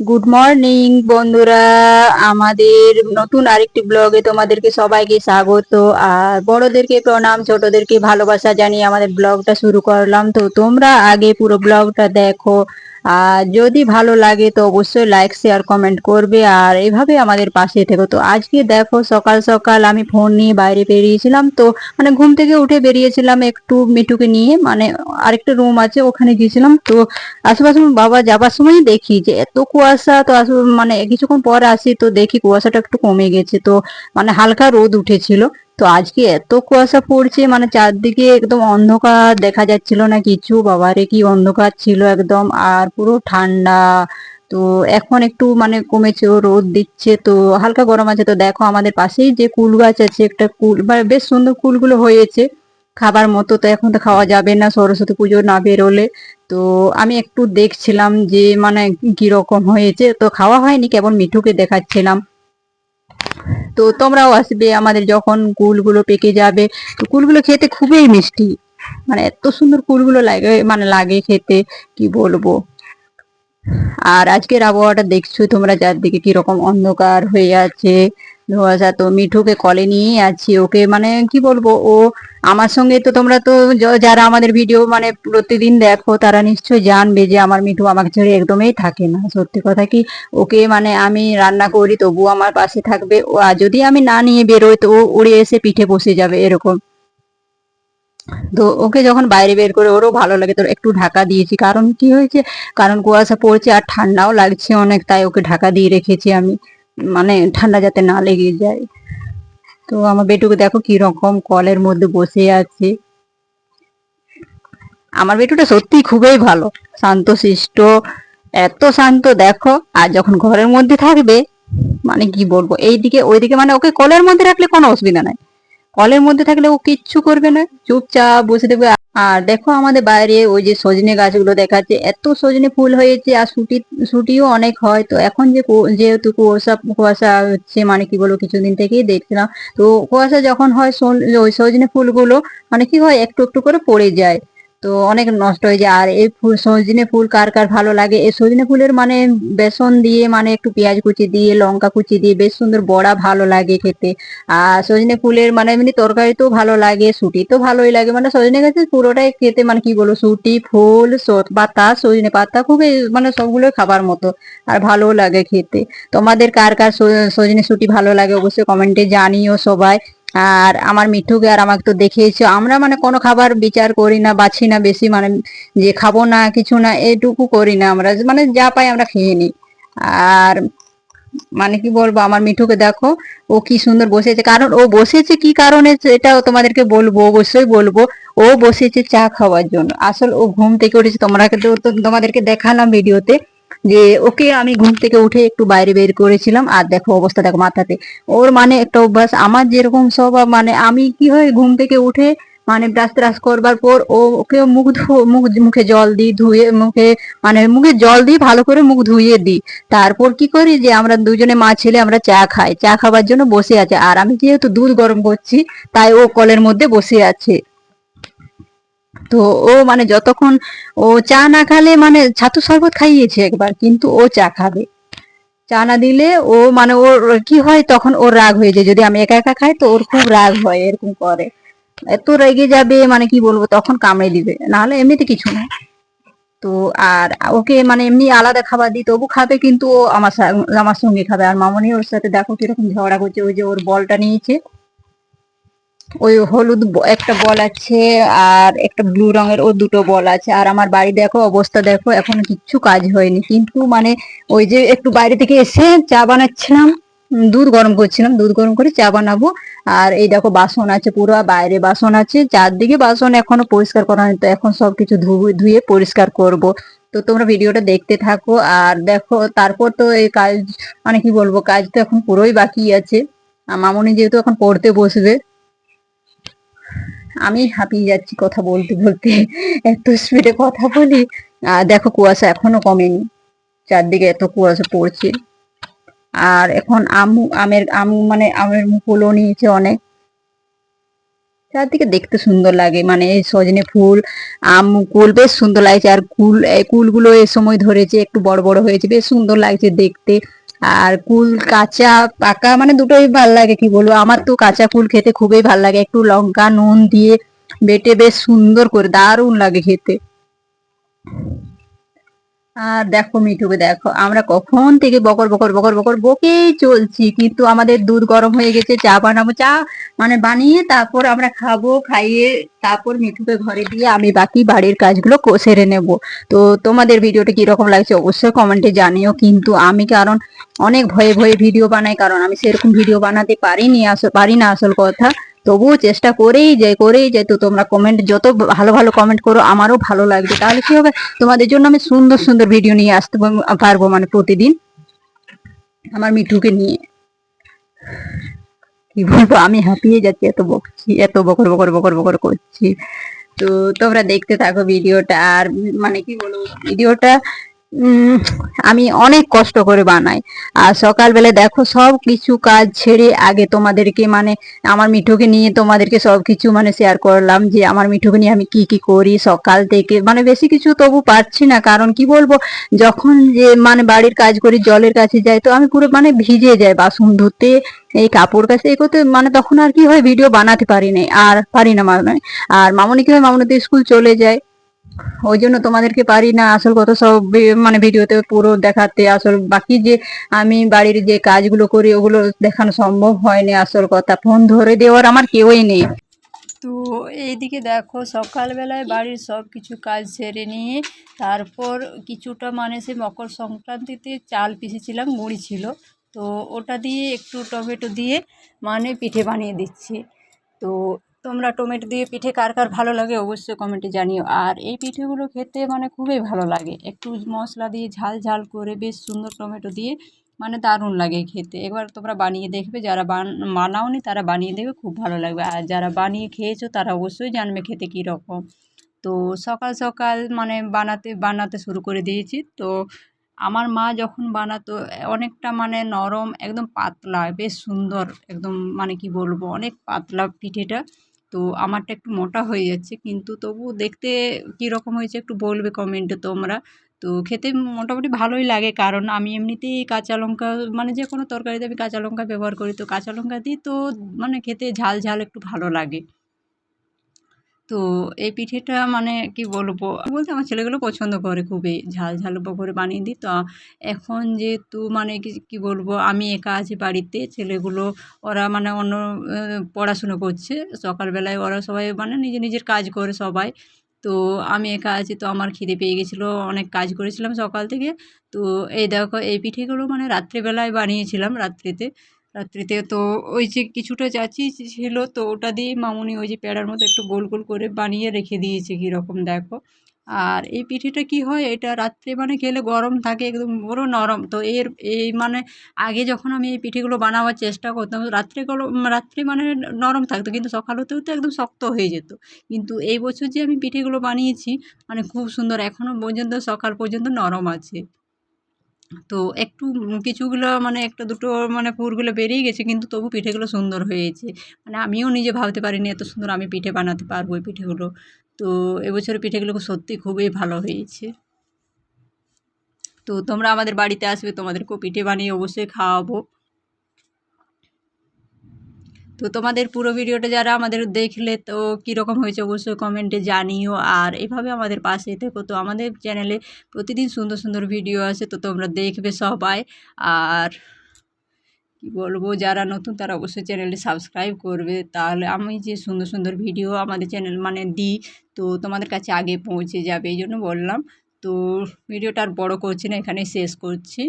Good morning বন্ধুরা। আমাদের নতুন আরেকটি ব্লগে তোমাদেরকে সবাইকে স্বাগত। আর বড়দেরকে প্রণাম, ছোটদেরকে ভালোবাসা জানিয়ে আমাদের ব্লগটা শুরু করলাম। তো তোমরা আগে পুরো ব্লগটা দেখো। আর যদি ভালো লাগে তো অবশ্যই লাইক শেয়ার কমেন্ট করবে। আর এভাবে আমাদের পাশে থেকো। তো আজকে দেখো সকাল সকাল আমি ফোন নিয়ে বাইরে বেরিয়েছিলাম। তো মানে ঘুম থেকে উঠে বেরিয়েছিলাম একটু মিটুকে নিয়ে। মানে আরেকটা রুম আছে, ওখানে গিয়েছিলাম। তো আশেপাশে বাবা যাবার সময় দেখি যে এত কুয়াশা। তো মানে কিছুক্ষণ পর আসি তো দেখি কুয়াশাটা একটু কমে গেছে। তো মানে হালকা রোদ উঠেছিল। তো আজকে এত কুয়াশা পড়ছে মানে চারদিকে একদম অন্ধকার দেখা যাচ্ছিল না কিছু, বাবারে কি অন্ধকার ছিল একদম, আর পুরো ঠান্ডা। তো এখন একটু মানে কমেছে ও রোদ দিচ্ছে, তো হালকা গরম আছে। তো দেখো আমাদের পাশেই যে কুল গাছ আছে, একটা কুল মানে বেশ সুন্দর কুলগুলো হয়েছে খাবার মতো, তো এখন তো খাওয়া যাবে না, সরস্বতী পুজো না বেরোলে। তো আমি একটু দেখছিলাম যে মানে কি রকম হয়েছে, তো খাওয়া হয়নি, কেবল মিঠুকে দেখাচ্ছিলাম। তো তোমরাও আসবে, আমাদের যখন কুলগুলো পেকে যাবে। তো কুলগুলো খেতে খুবই মিষ্টি। মানে এত সুন্দর কুলগুলো লাগে মানে লাগে খেতে, কি বলব? আর আজকের আবহাওয়াটা দেখছ তোমরা, চারদিকে কীরকম অন্ধকার হয়ে আছে। ধোয়াশা তো মিঠুকে কলে নিয়েই আছি। ওকে মানে কি বলব, ও আমার সঙ্গে তো তোমরা তো যারা আমাদের ভিডিও মানে প্রতিদিন দেখো, তারা নিশ্চয়ই জানবে যে আমার মিঠু আমাকে ছেড়ে একদমই থাকে না। সত্যি কথা কি, ওকে মানে আমি রান্না করি তবু আমার পাশে থাকবে। আর যদি আমি না নিয়ে বেরোই, তো ও উড়ে এসে পিঠে বসে যাবে এরকম। তো ওকে যখন বাইরে বের করে, ওরও ভালো লাগে। তো একটু ঢাকা দিয়েছি। কারণ কি হয়েছে, কারণ কুয়াশা পড়ছে আর ঠান্ডাও লাগছে অনেক, তাই ওকে ঢাকা দিয়ে রেখেছি আমি। মানে ঠান্ডা যাতে না লেগে যায়। তো আমার বেটুকে দেখো কি রকম কলের মধ্যে বসে আছে। আমার বেটুটা সত্যি খুবই ভালো, শান্ত, শিষ্ট, এত শান্ত দেখো, আর যখন ঘরের মধ্যে থাকবে মানে কি বলব, এইদিকে, ওইদিকে মানে ওকে কলের মধ্যে রাখলে কোনো অসুবিধা নাই। কলের মধ্যে থাকলে ও কিচ্ছু করবে না। চুপচাপ বসে দেবে আর দেখো আমাদের বাইরে ওই যে সজনে গাছগুলো দেখাচ্ছে। এত সজনে ফুল হয়েছে আর সুটি সুটিও অনেক হয়। তো এখন যে যেহেতু কুয়াশা কুয়াশা হচ্ছে মানে কি বলব কিছুদিন থেকেই দেখছিলাম। তো কুয়াশা যখন হয় ওই সজনে ফুলগুলো মানে কি হয়, একটু একটু করে পড়ে যায়। তো অনেক নষ্ট হয়ে যায়। আর এই ফুল, সজনে ফুল কার কার ভালো লাগে? এই সজনে ফুলের মানে বেসন দিয়ে মানে একটু পেঁয়াজ কুচি দিয়ে, লঙ্কা কুচি দিয়ে বেশ সুন্দর বড়া ভালো লাগে খেতে। আর সজনে ফুলের মানে এমনি তরকারিতেও ভালো লাগে শুটি তো ভালোই লাগে। মানে সজনে গাছের পুরোটাই খেতে মানে কি বলব শুটি ফুল পাতা, সজনে পাতা খুবই মানে সবগুলো খাবার মতো আর ভালোও লাগে খেতে। তোমাদের কার কার সজনে শুটি ভালো লাগে অবশ্যই কমেন্টে জানিও সবাই। আর আমার মিঠুকে আর আমাকে তো দেখিয়েছো। আমরা মানে কোনো খাবার বিচার করি না, বাছি না বেশি মানে যে খাব না, কিছু না, এটুকু করি না আমরা। মানে যা পাই আমরা খেয়ে নিই। আর মানে কি বলব, আমার মিঠুকে দেখো, ও কি সুন্দর বসেছে। কারণ ও বসেছে কি কারণে এটাও তোমাদেরকে বলব, অবশ্যই বলব। ও বসেছে চা খাওয়ার জন্য। আসল ও ঘুম থেকে উঠেছে তোমরা তো তোমাদেরকে দেখালাম ভিডিওতে। যে ওকে আমি ঘুম থেকে উঠে একটু বাইরে বের করেছিলাম, আর দেখো অবস্থা, দেখো মাথাতে। ওর মানে একটা অভ্যাস, আমার যেরকম স্বভাব মানে আমি কি হয় ঘুম থেকে উঠে মানে ব্রাশ ট্রাশ করবার পর ওকে মুখ মুখ, মুখে জল দিই, ধুয়ে মুখে মানে মুখে জল দিই, ভালো করে মুখ ধুয়ে দিই। তারপর কি করি যে আমরা দুজনে মা ছেলে আমরা চা খাই। চা খাবার জন্য বসে আছে, আর আমি যেহেতু দুধ গরম করছি, তাই ও কলের মধ্যে বসে আছে। তো ও মানে যতক্ষণ ও চা না খালে মানে ছাতু শরবত খাইয়েছে একবার, কিন্তু ও চা খাবে। চা না দিলে ও মানে ওর কি হয়, তখন ওর রাগ হয়ে যায়। যদি আমি একা একা খাই তো ওর খুব রাগ হয়, এরকম করে। এত রেগে যাবে মানে কি বলব, তখন কামড়ে দিবে। নাহলে এমনিতে কিছু না। তো আর ওকে মানে এমনি আলাদা খাবার দিই, তবু খাবে কিন্তু ও আমার আমার সঙ্গে খাবে। আর মামনি ওর সাথে দেখো কীরকম ঝগড়া করছে, ওই যে ওর বলটা নিয়েছে। ওই হলুদ একটা বল আছে আর একটা ব্লু রঙের ও দুটো বল আছে। আর আমার বাড়ি দেখো, অবস্থা দেখো, এখন কিচ্ছু কাজ হয়নি। কিন্তু মানে ওই যে একটু বাইরে থেকে এসে চা বানাচ্ছিলাম দুধ গরম করছিলাম, দুধ গরম করে চা বানাবো। আর এই দেখো বাসন আছে পুরো বাইরে বাসন আছে, চারদিকে বাসন এখনও পরিষ্কার করা হয়নি। তো এখন সবকিছু ধুয়ে ধুয়ে পরিষ্কার করব। তো তোমরা ভিডিওটা দেখতে থাকো। আর দেখো, তারপর তো এই কাজ মানে কি বলব, কাজ তো এখন পুরোই বাকি আছে। মামনি যেহেতু এখন পড়তে বসবে আমি হাঁপিয়ে যাচ্ছি কথা বলতে বলতে। এত স্পিডে কথা বলি। আর দেখো কুয়াশা এখনও কমেনি। চারদিকে এত কুয়াশা পড়ছে। আর এখন আমু আমের আম মানে আমের মুকুলও নিয়েছে অনেক। চারদিকে দেখতে সুন্দর লাগে। মানে এই সজনে ফুল, আম, কুল বেশ সুন্দর লাগছে। আর কুল কুলগুলো এ সময় ধরেছে, একটু বড় বড় হয়েছে। বেশ সুন্দর লাগছে দেখতে। আর কুল, কাঁচা, পাকা মানে দুটোই ভালো লাগে, কি বলব? আমার তো কাঁচা কুল খেতে খুবই ভালো লাগে। একটু লঙ্কা, নুন দিয়ে বেটে বেশ সুন্দর করে, দারুণ লাগে খেতে। আর দেখো মিঠুকে দেখো, আমরা কখন থেকে বকর বকর বকর বকর বকেই চলছি, কিন্তু আমাদের দুধ গরম হয়ে গেছে, চা বানাবো, চা মানে বানিয়ে তারপর আমরা খাব, খাইয়ে তারপর মিঠুকে ঘরে দিয়ে আমি বাকি বাড়ির কাজগুলো সেরে নেব। তো তোমাদের ভিডিওটা কীরকম লাগছে অবশ্যই কমেন্টে জানিও, কিন্তু আমি কারণ অনেক ভয়ে ভয়ে ভিডিও বানাই, কারণ আমি সেরকম ভিডিও বানাতে পারিনি আসল, পারি না আসল কথা। তবুও চেষ্টা করেই যাই করেই যাই। তো তোমরা কমেন্ট যত ভালো ভালো কমেন্ট করো, আমারও ভালো লাগবে। তাহলে কি হবে? তোমাদের জন্য আমি সুন্দর সুন্দর ভিডিও নিয়ে আসতে পারব মানে প্রতিদিন। আমার মিঠুকে নিয়ে। কি বলব, আমি হাঁপিয়ে যাচ্ছি, এত বকছি, এত বকর বকর বকর বকর করছি। তো তোমরা দেখতে থাকো ভিডিওটা আর মানে কি বলব ভিডিওটা আমি অনেক কষ্ট করে বানাই। আর সকালবেলা দেখো সব কিছু কাজ ছেড়ে আগে তোমাদেরকে মানে আমার মিঠুকে নিয়ে তোমাদেরকে সব কিছু মানে শেয়ার করলাম যে আমার মিঠুকে নিয়ে আমি কি কি করি সকাল থেকে। মানে বেশি কিছু তবু পারছি না, কারণ কি বলব, যখন যে মানে বাড়ির কাজ করি, জলের কাছে যাই, তো আমি পুরো মানে ভিজে যাই বাসন ধুতে, এই কাপড় কাছে এই করতে মানে তখন আর কি হয় ভিডিও বানাতে পারি না আর পারি না মানে আর মামনি কি হয় মামনি স্কুল চলে যায়? ওই জন্য তোমাদেরকে পারি না, আসল কথা সব মানে ভিডিওতে পুরো দেখাতে, আসল বাকি যে আমি বাড়ির যে কাজগুলো করি, ওগুলো দেখানো সম্ভব হয়নি, আসল কথা। ফোন ধরে দেওয়ার আমার কেউই নেই। তো এইদিকে দেখো, সকালবেলায় বাড়ির সব কিছু কাজ সেরে নিয়ে, তারপর কিছুটা মানে সে মকর সংক্রান্তিতে চাল পিসেছিলাম মুড়ি ছিল। তো ওটা দিয়ে একটু টমেটো দিয়ে মানে পিঠে বানিয়ে দিচ্ছি। তো তোমরা টমেটো দিয়ে পিঠে কার কার ভালো লাগে অবশ্যই কমেন্টে জানিও। আর এই পিঠেগুলো খেতে মানে খুবই ভালো লাগে। একটু মশলা দিয়ে ঝাল ঝাল করে বেশ সুন্দর টমেটো দিয়ে মানে দারুণ লাগে খেতে। একবার তোমরা বানিয়ে দেখবে, যারা বান, বানাওনি তারা বানিয়ে দেখবে, খুব ভালো লাগবে। আর যারা বানিয়ে খেয়েছো তারা অবশ্যই জানবে খেতে কী রকম। তো সকাল সকাল মানে বানাতে বানাতে শুরু করে দিয়েছি। তো আমার মা যখন বানাতো, অনেকটা মানে নরম, একদম পাতলা, বেশ সুন্দর, একদম মানে কি বলব, অনেক পাতলা পিঠেটা। তো আমারটা একটু মোটা হয়ে যাচ্ছে। কিন্তু তবু দেখতে কীরকম হয়েছে একটু বলবে কমেন্টে তোমরা। তো খেতে মোটামুটি ভালোই লাগে। কারণ আমি এমনিতেই কাঁচা লঙ্কা মানে যে কোনো তরকারিতে আমি কাঁচা লঙ্কা ব্যবহার করি। তো কাঁচা লঙ্কা দিই তো মানে খেতে ঝাল ঝাল একটু ভালো লাগে। তো এই পিঠেটা মানে কি বলব? বলতে আমার ছেলেগুলো পছন্দ করে খুবই। ঝাল ঝাল করে বানিয়ে দিই। তো এখন যেহেতু মানে কি বলব? আমি একা আছি বাড়িতে। ছেলেগুলো, ওরা মানে অন্য পড়াশুনো করছে। সকালবেলায় ওরা সবাই মানে নিজের নিজের কাজ করে সবাই। তো আমি একা আছি, তো আমার খিদে পেয়ে গেছিল। অনেক কাজ করেছিলাম সকাল থেকে। তো এই দেখো, এই পিঠেগুলো মানে রাত্রিবেলায় বানিয়েছিলাম রাত্রিতে। রাত্রিতে। তো ওই যে কিছুটা চাচি ছিল, তো ওটা দিয়ে মামুনি ওই যে প্যাড়ার মতো একটু গোল গোল করে বানিয়ে রেখে দিয়েছে কীরকম, দেখো। আর এই পিঠেটা কি হয়, এটা রাত্রে মানে খেলে গরম থাকে, একদম পুরো নরম। তো এর, এই মানে আগে যখন আমি এই পিঠেগুলো বানাবার চেষ্টা করতাম, রাত্রে গরম, রাত্রে মানে নরম থাকতো, কিন্তু সকাল হতে হতে একদম শক্ত হয়ে যেত। কিন্তু এই বছর যে আমি পিঠেগুলো বানিয়েছি মানে খুব সুন্দর এখনও পর্যন্ত সকাল পর্যন্ত নরম আছে। তো একটু কিছুগুলো মানে একটা দুটো মানে পুরগুলো বেরিয়ে গেছে, কিন্তু তবু পিঠেগুলো সুন্দর হয়েছে। মানে আমিও নিজে ভাবতে পারিনি এত সুন্দর আমি পিঠে বানাতে পারব ওই পিঠেগুলো। তো এবছর পিঠেগুলো সত্যি খুবই ভালো হয়েছে। তো তোমরা আমাদের বাড়িতে আসবে, তোমাদেরকেও পিঠে বানিয়ে অবশ্যই খাওয়াবো। তো তোমাদের পুরো ভিডিওটা যারা আমাদের দেখলে তো কীরকম হয়েছে অবশ্যই কমেন্টে জানিও। আর এভাবে আমাদের পাশে থেকো। তো আমাদের চ্যানেলে প্রতিদিন সুন্দর সুন্দর ভিডিও আছে তো তোমরা দেখবে সবাই। আর কি বলব, যারা নতুন তারা অবশ্যই চ্যানেলটি সাবস্ক্রাইব করবে। তাহলে আমি যে সুন্দর সুন্দর ভিডিও আমাদের চ্যানেল মানে দিই, তো তোমাদের কাছে আগে পৌঁছে যাবে, এই জন্য বললাম। তো ভিডিওটা আর বড়ো করছি না এখানে শেষ করছি।